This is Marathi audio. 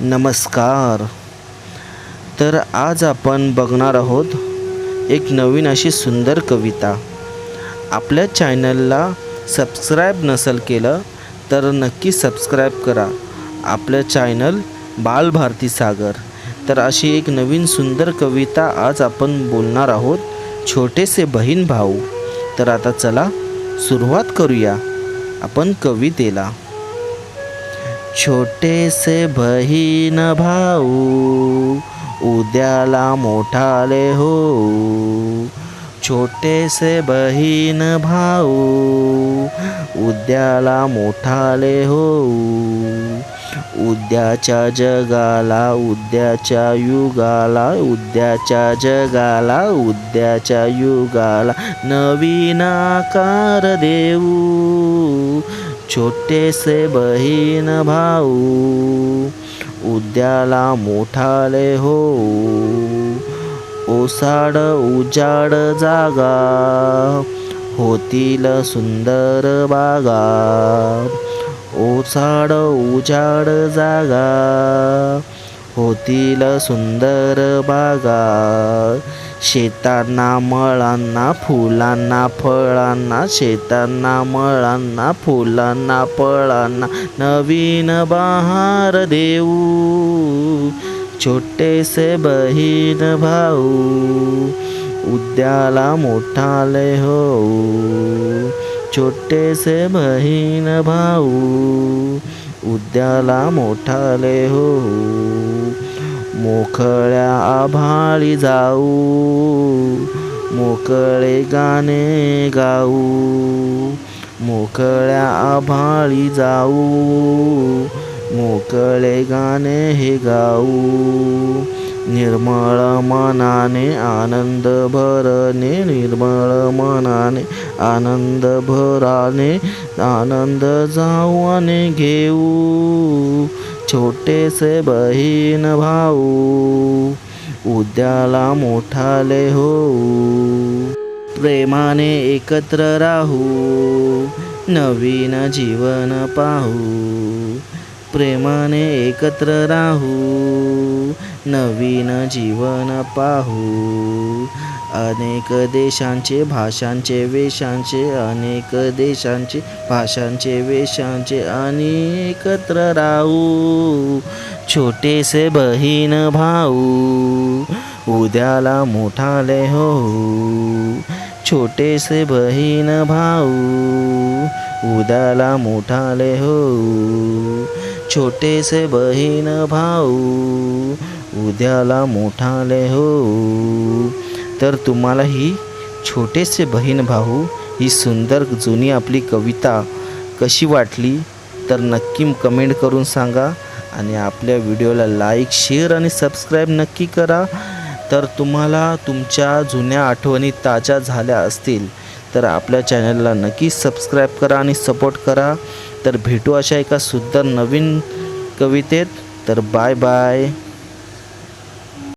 नमस्कार. तर आज आपण बघणार आहोत एक नवीन अशी सुंदर कविता. आपल्या चॅनलला सबस्क्राईब नसेल केलं तर नक्की सबस्क्राईब करा. आपलं चॅनल बालभारती सागर. तर अशी एक नवीन सुंदर कविता आज आपण बोलणार आहोत छोटेसे बहीण भाऊ. तर आता चला सुरुवात करूया आपण कवितेला. छोटेसे बहीण भाऊ उद्याला मोठाले हो छोटेसे बहीण भाऊ उद्याला मोठाले हो उद्याच्या जगाला उद्याच्या युगाला उद्याच्या जगाला उद्याच्या युगाला नवीन आकार देऊ. छोटेसे बहीण भाऊ उद्याला मोठाले हो ओसाड उजाड जागा होतील सुंदर बागा ओसाड उजाड जागा होतील सुंदर बागा. शेतांना मळांना फुलांना फळांना शेतांना मळांना फुलांना फळांना नवीन बहार देऊ. छोटेसे बहीण भाऊ उद्याला मोठाले हो छोटेसे बहीण भाऊ उद्याला मोठाले हो मोकळ्या आभाळी जाऊ मोकळे गाणे गाऊ मोकळ्या आभाळी जाऊ मोकळे गाणे हे गाऊ. निर्मळ मनाने आनंद भरणे निर्मळ मनाने आनंद भराने आनंद जाऊने घेऊ. छोटेसे बहीण भाऊ उद्याला मोठाले हो। प्रेमाने एकत्र राहू नवीन जीवन पाहू प्रेमाने एकत्र राहू नवीन जीवन पाहू. अनेक देशांचे भाषांचे वेशांचे अनेक देशांचे भाषांचे वेशांचे आणि एकत्र राहू. छोटेसे बहीण भाऊ उद्याला मोठाले हो छोटेसे बहीण हो। भाऊ उद्याला मोठाले हो। छोटेसे बहीण भाऊ उद्याला मोठाले हो। तर तुम्हाला ही छोटेसे बहीण भाऊ ही सुंदर जुनी आपली कविता कशी वाटली तर नक्की कमेंट करून सांगा आणि आपल्या व्हिडिओला लाईक शेअर आणि सबस्क्राईब नक्की करा. तर तुम्हाला तुमच्या जुन्या आठवणी ताज्या झाल्या असतील तर आपल्या चॅनलला नक्की सबस्क्राईब करा आणि सपोर्ट करा. तर भेटू अशा एका सुंदर नवीन कवितेत. तर बाय बाय.